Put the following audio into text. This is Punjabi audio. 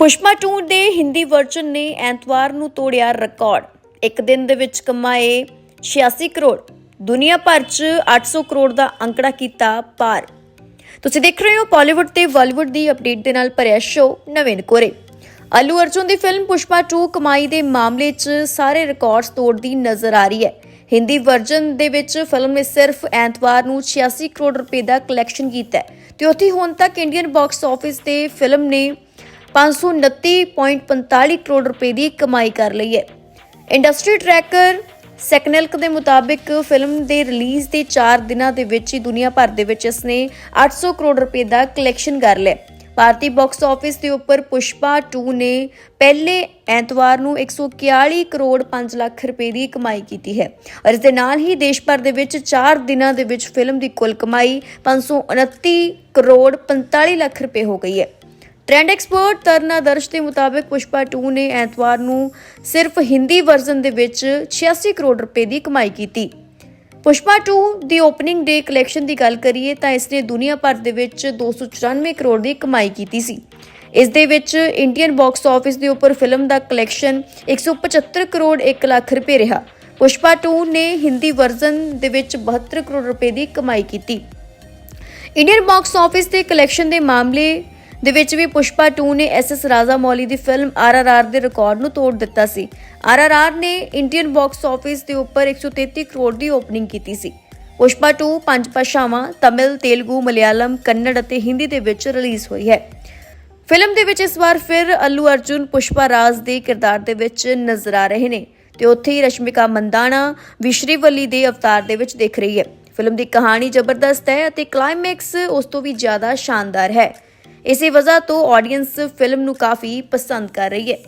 ਪੁਸ਼ਪਾ 2 ਦੇ ਹਿੰਦੀ ਵਰਜਨ ਨੇ ਐਤਵਾਰ ਨੂੰ ਤੋੜਿਆ ਰਿਕਾਰਡ ਇੱਕ ਦਿਨ ਦੇ ਵਿੱਚ ਕਮਾਏ 86 ਕਰੋੜ। ਦੁਨੀਆ ਭਰ 'ਚ 800 ਕਰੋੜ ਦਾ ਅੰਕੜਾ ਕੀਤਾ ਪਾਰ। ਤੁਸੀਂ ਦੇਖ ਰਹੇ ਹੋ ਬਾਲੀਵੁੱਡ ਤੇ ਬਾਲੀਵੁੱਡ ਦੀ ਅਪਡੇਟ ਦੇ ਨਾਲ ਭਰਿਆ ਸ਼ੋਅ ਨਵੀਨ ਕੋਰੇ। ਅਲੂ ਅਰਜੁਨ ਦੀ ਫਿਲਮ ਪੁਸ਼ਪਾ 2 ਕਮਾਈ ਦੇ ਮਾਮਲੇ 'ਚ ਸਾਰੇ ਰਿਕਾਰਡਸ ਤੋੜਦੀ ਨਜ਼ਰ ਆ ਰਹੀ ਹੈ। ਹਿੰਦੀ ਵਰਜਨ ਦੇ ਵਿੱਚ ਫਿਲਮ ਨੇ ਸਿਰਫ ਐਤਵਾਰ ਨੂੰ 86 ਕਰੋੜ ਰੁਪਏ ਦਾ ਕਲੈਕਸ਼ਨ ਕੀਤਾ ਹੈ ਤੇ ਉੱਥੇ ਹੁਣ ਤੱਕ ਇੰਡੀਅਨ ਬਾਕਸ ਆਫਿਸ ਤੇ ਫਿਲਮ ਨੇ 529.45 ਕਰੋੜ ਰੁਪਏ ਦੀ ਕਮਾਈ ਕਰ ਲਈ ਹੈ। ਇੰਡਸਟਰੀ ਟਰੈਕਰ ਸੈਕਨੈਲਕ ਦੇ ਮੁਤਾਬਿਕ ਫਿਲਮ ਦੇ ਰਿਲੀਜ਼ ਦੇ 4 ਦਿਨਾਂ ਦੇ ਵਿੱਚ ਹੀ ਦੁਨੀਆ ਭਰ ਦੇ ਵਿੱਚ ਇਸਨੇ 800 ਕਰੋੜ ਰੁਪਏ ਦਾ ਕਲੈਕਸ਼ਨ ਕਰ ਲਿਆ। ਭਾਰਤੀ ਬਾਕਸ ਆਫਿਸ ਦੇ ਉੱਪਰ ਪੁਸ਼ਪਾ 2 ਨੇ ਪਹਿਲੇ ਐਤਵਾਰ ਨੂੰ 141 ਕਰੋੜ 5 ਲੱਖ ਰੁਪਏ ਦੀ ਕਮਾਈ ਕੀਤੀ ਹੈ ਔਰ ਇਸ ਦੇ ਨਾਲ ਹੀ ਦੇਸ਼ ਭਰ ਦੇ ਵਿੱਚ 4 ਦਿਨਾਂ ਦੇ ਵਿੱਚ ਫਿਲਮ ਦੀ ਕੁੱਲ ਕਮਾਈ 529 ਕਰੋੜ 45 ਲੱਖ ਰੁਪਏ ਹੋ ਗਈ ਹੈ। ਟ੍ਰੈਂਡ ਐਕਸਪਰਟ ਤਰਨਾ ਦਰਸ਼ ਦੇ ਮੁਤਾਬਕ ਪੁਸ਼ਪਾ 2 ਨੇ ਐਤਵਾਰ ਨੂੰ ਸਿਰਫ ਹਿੰਦੀ ਵਰਜ਼ਨ ਦੇ ਵਿੱਚ 86 ਕਰੋੜ ਰੁਪਏ ਦੀ ਕਮਾਈ ਕੀਤੀ। ਪੁਸ਼ਪਾ 2 ਦੀ ਓਪਨਿੰਗ ਡੇ ਕਲੈਕਸ਼ਨ ਦੀ ਗੱਲ ਕਰੀਏ ਤਾਂ ਇਸ ਨੇ ਦੁਨੀਆ ਭਰ ਦੇ ਵਿੱਚ 294 ਕਰੋੜ ਦੀ ਕਮਾਈ ਕੀਤੀ ਸੀ। ਇਸ ਦੇ ਵਿੱਚ ਇੰਡੀਅਨ ਬਾਕਸ ਆਫਿਸ ਦੇ ਉੱਪਰ ਫਿਲਮ ਦਾ ਕਲੈਕਸ਼ਨ 175 ਕਰੋੜ 1 ਲੱਖ ਰੁਪਏ ਰਿਹਾ। ਪੁਸ਼ਪਾ 2 ਨੇ ਹਿੰਦੀ ਵਰਜ਼ਨ ਦੇ ਵਿੱਚ 72 ਕਰੋੜ ਰੁਪਏ ਦੀ ਕਮਾਈ ਕੀਤੀ। ਇੰਡੀਅਨ ਬਾਕਸ ਆਫਿਸ ਦੇ ਕਲੈਕਸ਼ਨ ਦੇ ਮਾਮਲੇ ਦੇ ਵਿੱਚ ਵੀ ਪੁਸ਼ਪਾ 2 ਨੇ ਐਸਐਸ ਰਾਜਾ ਮੌਲੀ ਦੀ ਫਿਲਮ ਆਰਆਰਆਰ ਦੇ ਰਿਕਾਰਡ ਨੂੰ ਤੋੜ ਦਿੱਤਾ ਸੀ। ਆਰਆਰਆਰ ਨੇ ਇੰਡੀਅਨ ਬਾਕਸ ਆਫਿਸ ਦੇ ਉੱਪਰ 133 ਕਰੋੜ ਦੀ ਓਪਨਿੰਗ ਕੀਤੀ ਸੀ। ਪੁਸ਼ਪਾ 2 ਪੰਜ ਭਾਸ਼ਾਵਾਂ, ਤਮਿਲ, ਤੇਲਗੂ, ਮਲਿਆਲਮ, ਕੰਨੜ ਅਤੇ ਹਿੰਦੀ ਦੇ ਵਿੱਚ ਰਿਲੀਜ਼ ਹੋਈ ਹੈ। ਫਿਲਮ ਦੇ ਵਿੱਚ ਇਸ ਵਾਰ ਫਿਰ ਅੱਲੂ ਅਰਜੁਨ, ਪੁਸ਼ਪਾ ਰਾਜ ਦੇ ਕਿਰਦਾਰ ਦੇ ਵਿੱਚ ਨਜ਼ਰ ਆ ਰਹੇ ਨੇ ਤੇ ਉੱਥੇ ਹੀ ਰਸ਼ਮਿਕਾ ਮੰਦਾਨਾ ਵਿਸ਼ਰੀਵੱਲੀ ਦੇ ਅਵਤਾਰ ਦੇ ਵਿੱਚ ਦਿਖ ਰਹੀ ਹੈ। ਫਿਲਮ ਦੀ ਕਹਾਣੀ ਜ਼ਬਰਦਸਤ ਹੈ ਅਤੇ ਕਲਾਈਮੈਕਸ ਉਸ ਤੋਂ ਵੀ ਜ਼ਿਆਦਾ ਸ਼ਾਨਦਾਰ ਹੈ। ਇਸੇ ਵਜ੍ਹਾ ਤੋਂ ਆਡੀਅנס ਫਿਲਮ ਨੂੰ ਕਾਫੀ ਪਸੰਦ ਕਰ ਰਹੀ ਹੈ।